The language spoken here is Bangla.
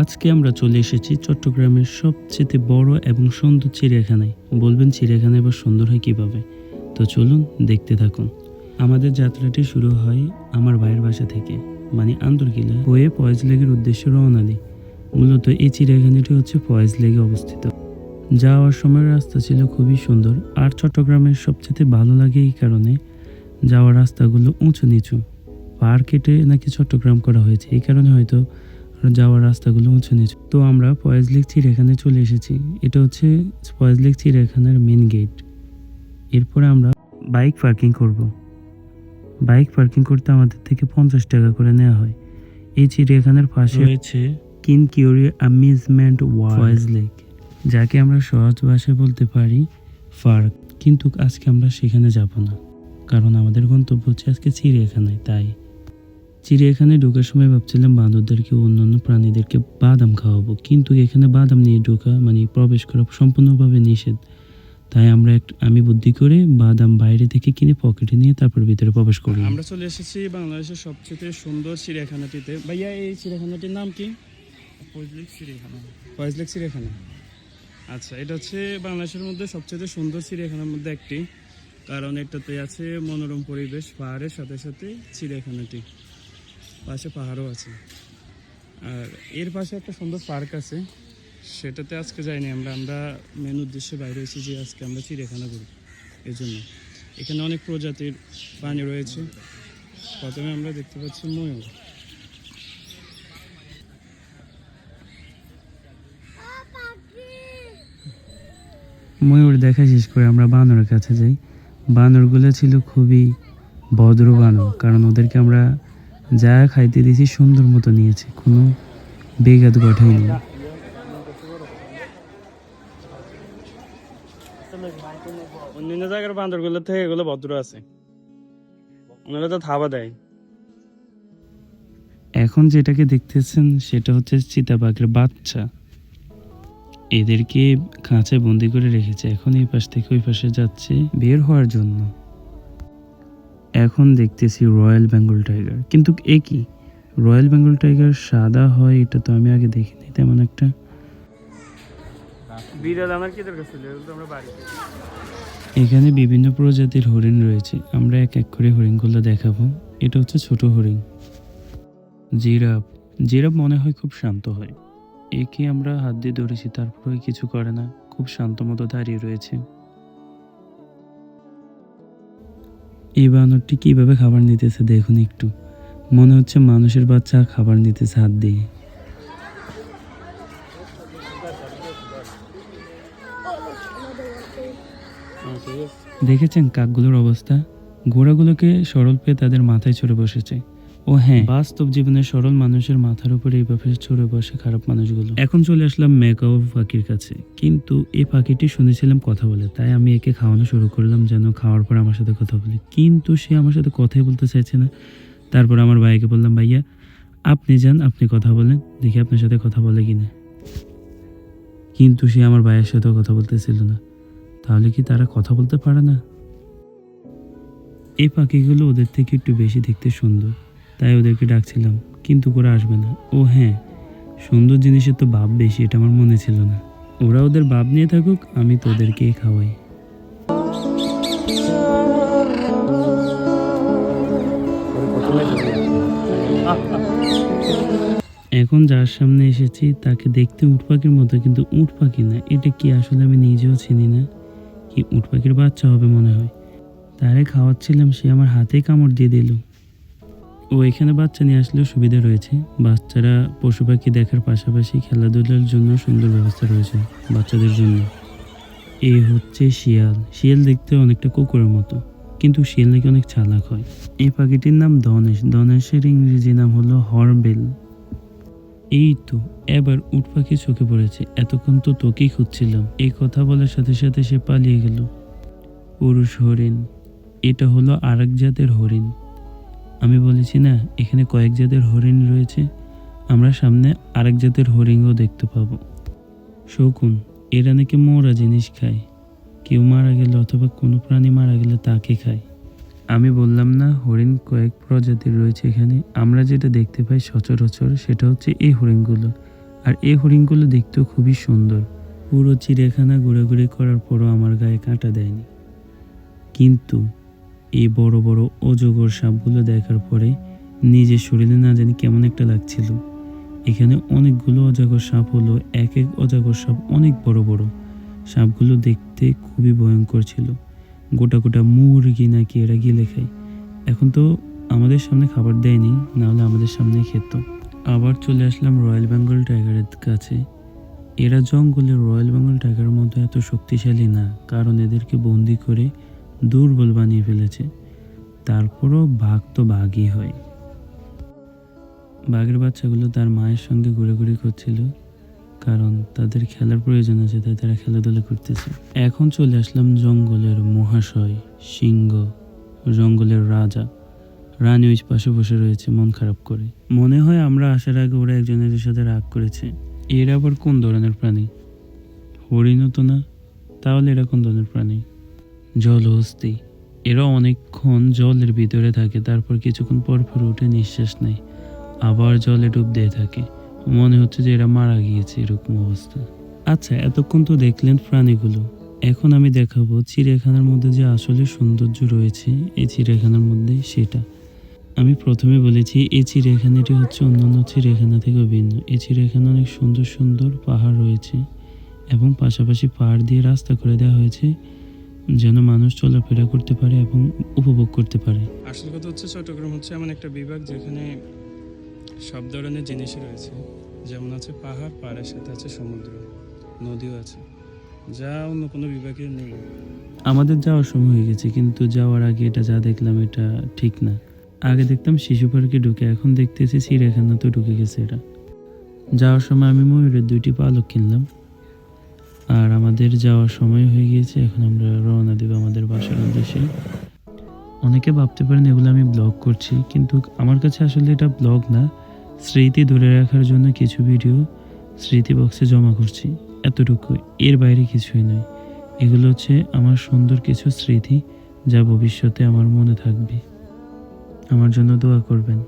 আজকে আমরা চলে এসেছি চট্টগ্রামের সবচেয়ে বড় এবং সুন্দর চিড়িয়াখানায়। বলবেন চিড়িয়াখানা এবার সুন্দর হয় কীভাবে? তো চলুন দেখতে থাকুন। আমাদের যাত্রাটি শুরু হয় আমার ভাইয়ের বাসা থেকে মানে আন্দরকিলা হয়ে পয়েজ লেগের উদ্দেশ্যে রওনা দিই। মূলত এই চিড়িয়াখানাটি হচ্ছে পয়েজ লেগে অবস্থিত। যাওয়ার সময় রাস্তা ছিল খুবই সুন্দর আর চট্টগ্রামের সবচেয়ে ভালো লাগে এই কারণে যাওয়ার রাস্তাগুলো উঁচু নিচু। পাহাড় কেটে নাকি চট্টগ্রাম করা হয়েছে, এই কারণে হয়তো যাওয়ার রাস্তাগুলো উঁচু নিচু। তো আমরা পয়েজ লেক চিড়িয়াখানায় চলে এসেছি। এটা হচ্ছে পয়েজ লেক চিড়িয়াখানার মেন গেট এরপরে আমরা বাইক পার্কিং করব। বাইক পার্কিং করতে আমাদের থেকে পঞ্চাশ টাকা করে নেওয়া হয়। এই চিড়িয়াখানার পাশে রয়েছে কিন কিউরি অ্যামিউজমেন্ট ওয়াইজ লেক। যাকে আমরা সহজ ভাষায় বলতে পারি পার্ক কিন্তু আজকে আমরা সেখানে যাব না। কারণ আমাদের গন্তব্য হচ্ছে আজকে চিড়িয়াখানায় তাই চিড়িয়াখানায় ঢোকার সময় ভাবছিলাম বাঁদরদেরকে অন্যান্য প্রাণীদেরকে বাদাম খাওয়াবো। কিন্তু এখানে বাদাম নিয়ে ঢোকা মানে প্রবেশ করা সম্পূর্ণভাবে নিষেধ। তাই আমরা এক আমি বুদ্ধি করে বাদাম বাইরে থেকে কিনে পকেটে নিয়ে তারপর ভিতরে প্রবেশ করলাম। আমরা চলে এসেছি বাংলাদেশের সবচেয়ে সুন্দর চিড়িয়াখানাটিতে। ভাইয়া এই চিড়িয়াখানাটির নাম কি? ফজলিক চিড়িয়াখানা। ফয়েজলেক চিড়িয়াখানা। আচ্ছা এটা হচ্ছে বাংলাদেশের মধ্যে সবচেয়ে সুন্দর চিড়িয়াখানার মধ্যে একটি। কারণ এটাতে আছে মনোরম পরিবেশ পাহাড়ের সাথে সাথে চিড়িয়াখানাটি। পাশে পাহাড়ও আছে। আর এর পাশে একটা সুন্দর পার্ক আছে। সেটাতে আজকে যাইনি আমরা। আমরা মেন উদ্দেশ্যে বাইরে এসেছি যে আজকে আমরা চিড়িয়াখানা ঘুরি এই জন্য এখানে অনেক প্রজাতির প্রাণী রয়েছে। প্রথমে আমরা দেখতে পাচ্ছি ময়ূর। ময়ূর দেখা শেষ করে আমরা বানরের কাছে যাই। বানরগুলো ছিল খুবই ভদ্র বানর, কারণ ওদেরকে আমরা যা খাইতে দিয়েছি সুন্দর মতো নিয়েছে কোনো বেগাত গঠায়নি অন্যান্য জায়গার বান্দরগুলো থেকে এগুলো ভদ্র আছে। ওনারা তো থাবা দেয়। এখন যেটাকে দেখতেছেন সেটা হচ্ছে চিতাবাঘের বাচ্চা। এদেরকে খাঁচায় বন্দি করে রেখেছে এখন এই পাশ থেকে ওই পাশে যাচ্ছে বের হওয়ার জন্য। এখন দেখতেছি রয়্যাল বেঙ্গল টাইগার। কিন্তু এ কি? রয়্যাল বেঙ্গল টাইগার সাদা হয় এটা তো আমি আগে দেখিনি তেমন একটা। বিড়াল আমার কি দরকার ছিল? আমরা বাড়ি এখানে বিভিন্ন প্রজাতির হরিণ রয়েছে। আমরা এক এক করে হরিণগুলো দেখাবো। এটা হচ্ছে ছোট হরিণ। জিরাফ। জিরাফ মনে হয় খুব শান্ত হয়। একে আমরা হাত দিয়ে ধরেছি তারপরে কিছু করে না। খুব শান্ত মতো দাঁড়িয়ে রয়েছে। এই বানরটি কীভাবে খাবার নিতেছে দেখুন একটু। মনে হচ্ছে মানুষের বাচ্চা খাবার নিতেছে হাত দিয়ে। দেখেছেন কাকগুলোর অবস্থা? ঘোড়াগুলোকে সরল পেয়ে তাদের মাথায় চড়ে বসেছে। ও হ্যাঁ। বাস্তব জীবনে সরল মানুষের মাথার উপরে এইভাবে চড়ে বসে খারাপ মানুষগুলো। এখন চলে আসলাম মেকাও পাখির কাছে। কিন্তু এই পাখিটি শুনেছিলাম কথা বলে, তাই আমি একে খাওয়ানো শুরু করলাম যেন খাওয়ার পর আমার সাথে কথা বলে। কিন্তু সে আমার সাথে কথাই বলতে চাইছে না। তারপর আমার ভাইকে বললাম, ভাইয়া, আপনি যান, আপনি কথা বলেন, দেখি আপনার সাথে কথা বলে কিনা। কিন্তু সে আমার ভাইয়ের সাথেও কথা বলতেছিল না। তাহলে কি তারা কথা বলতে পারে না? এই পাখিগুলো ওদের থেকে একটু বেশি দেখতে সুন্দর। তাই ওদেরকে ডাকছিলাম, কিন্তু ওরা আসবে না। ও হ্যাঁ সুন্দর জিনিসের তো ভাব বেশি, এটা আমার মনে ছিল না। ওরা ওদের ভাব নিয়ে থাকুক, আমি তো ওদেরকেই খাওয়াই। এখন যার সামনে এসেছি, তাকে দেখতে উট পাখির মতো, কিন্তু উট পাখি না। এটা কি আসলে আমি নিজেও চিনি না? কি উট পাখির বাচ্চা হবে মনে হয়? তারে খাওয়াচ্ছিলাম, সে আমার হাতেই কামড় দিয়ে দিল। ও এখানে বাচ্চা নিয়ে আসলেও সুবিধা রয়েছে। বাচ্চারা পশু পাখি দেখার পাশাপাশি খেলাধুলার জন্য সুন্দর ব্যবস্থা রয়েছে বাচ্চাদের জন্য। এই হচ্ছে শিয়াল। শিয়াল দেখতে অনেকটা কুকুরের মতো, কিন্তু শিয়াল নাকি অনেক চালাক হয়। এই পাখিটির নাম ধনেশ ধনেশের ইংরেজি নাম হলো হর্নবেল। এই তো, এবার উট পাখি চোখে পড়েছে। এতক্ষণ তো তোকেই খুঁজছিলাম। এই কথা বলার সাথে সাথে সে পালিয়ে গেল। পুরুষ হরিণ। এটা হলো আরেক জাতের হরিণ। আমি বলেছি, না, এখানে কয়েক জাতের হরিণ রয়েছে। আমরা সামনে আরেক জাতের হরিণও দেখতে পাবো। শকুন, এরা নাকি মরা জিনিস খায়। কেউ মারা গেলে অথবা কোনো প্রাণী মারা গেলে তাকে খায়। আমি বললাম, না, হরিণ কয়েক প্রজাতির রয়েছে এখানে। আমরা যেটা দেখতে পাই সচরাচর সেটা হচ্ছে এই হরিণগুলো। আর এই হরিণগুলো দেখতেও খুবই সুন্দর। পুরো চিড়িয়াখানা ঘোরাঘুরি করার পরও আমার গায়ে কাঁটা দেয়নি। কিন্তু এই বড় বড় অজগর সাপগুলো দেখার পরে নিজের শরীরে না জানি কেমন একটা লাগছিল। এখানে অনেকগুলো অজগর সাপ হলো, এক এক অজগর সাপ অনেক বড় বড়। সাপগুলো দেখতে খুবই ভয়ঙ্কর ছিল। গোটা গোটা মুরগি নাকি এরা গিলে খায় এখন তো আমাদের সামনে খাবার দেয়নি নাহলে আমাদের সামনে খেত। আবার চলে আসলাম রয়্যাল বেঙ্গল টাইগারের কাছে। এরা জঙ্গলে রয়্যাল বেঙ্গল টাইগারের মতো এত শক্তিশালী না, কারণ এদেরকে বন্দি করে দুর্বল বানিয়ে ফেলেছে। তারপরও বাঘ তো বাঘই হয়। বাঘের বাচ্চাগুলো তার মায়ের সঙ্গে ঘুরেঘুরি করছিল, কারণ তাদের খেলার প্রয়োজন আছে, তাই তারা খেলাধুলা করতেছে। এখন চলে আসলাম জঙ্গলের মহাশয়, সিংহ, জঙ্গলের রাজা। রানী ওই পাশে বসে রয়েছে, মন খারাপ করে। মনে হয় আমরা আসার আগে ওরা একজনের সাথে রাগ করেছে। এরা আবার কোন ধরনের প্রাণী? হরিণও তো না? তাহলে এরা কোন ধরনের প্রাণী? জলহস্তি এরা অনেকক্ষণ জলের ভিতরে থাকে, তারপর কিছুক্ষণ পর পর উঠে নিঃশ্বাস নেয়। আবার জলে ডুব দিয়ে থাকে। মনে হচ্ছে যে এরা মারা গিয়েছে এরকম অবস্থা। আচ্ছা এতক্ষণ তো দেখলেন প্রাণীগুলো। এখন আমি দেখাবো চিড়িয়াখানার মধ্যে যে আসলে সৌন্দর্য রয়েছে, এই চিড়িয়াখানার মধ্যে সেটা। আমি প্রথমে বলেছি, এই চিড়িয়াখানাটি হচ্ছে অন্যান্য চিড়িয়াখানা থেকে ভিন্ন। এই চিড়িয়াখানা অনেক সুন্দর সুন্দর পাহাড় রয়েছে এবং পাশাপাশি পাহাড় দিয়ে রাস্তা করে দেওয়া হয়েছে। যেন মানুষ চলাফেরা করতে পারে এবং উপভোগ করতে পারে। আসল কথা হচ্ছে চট্টগ্রাম হচ্ছে এমন একটা বিভাগ যেখানে সব ধরনের জিনিসই রয়েছে। যেমন আছে পাহাড় পাহাড়ের সাথে আছে সমুদ্র নদীও আছে। যা অন্য কোনো বিভাগে নেই। আমাদের যাওয়ার সময় হয়ে গেছে কিন্তু যাওয়ার আগে এটা যা দেখলাম এটা ঠিক না। আগে দেখতাম শিশু পার্কে ঢুকে এখন দেখতেছি চিড়িয়াখানা তো ঢুকে গেছে এটা যাওয়ার সময় আমি ময়ূরের দুইটি পালক কিনলাম। আর আমাদের যাওয়ার সময় হয়ে গিয়েছে, এখন আমরা রওনা দেব আমাদের বাসার উদ্দেশ্যে। অনেকে ভাবতে পারেন এগুলো আমি ব্লগ করছি, কিন্তু আমার কাছে আসলে এটা ব্লগ না। স্মৃতি ধরে রাখার জন্য কিছু ভিডিও স্মৃতি বক্সে জমা করছি। এতটুকু, এর বাইরে কিছুই নয়। এগুলো হচ্ছে আমার সুন্দর কিছু স্মৃতি যা ভবিষ্যতে আমার মনে থাকবে। আমার জন্য দোয়া করবেন।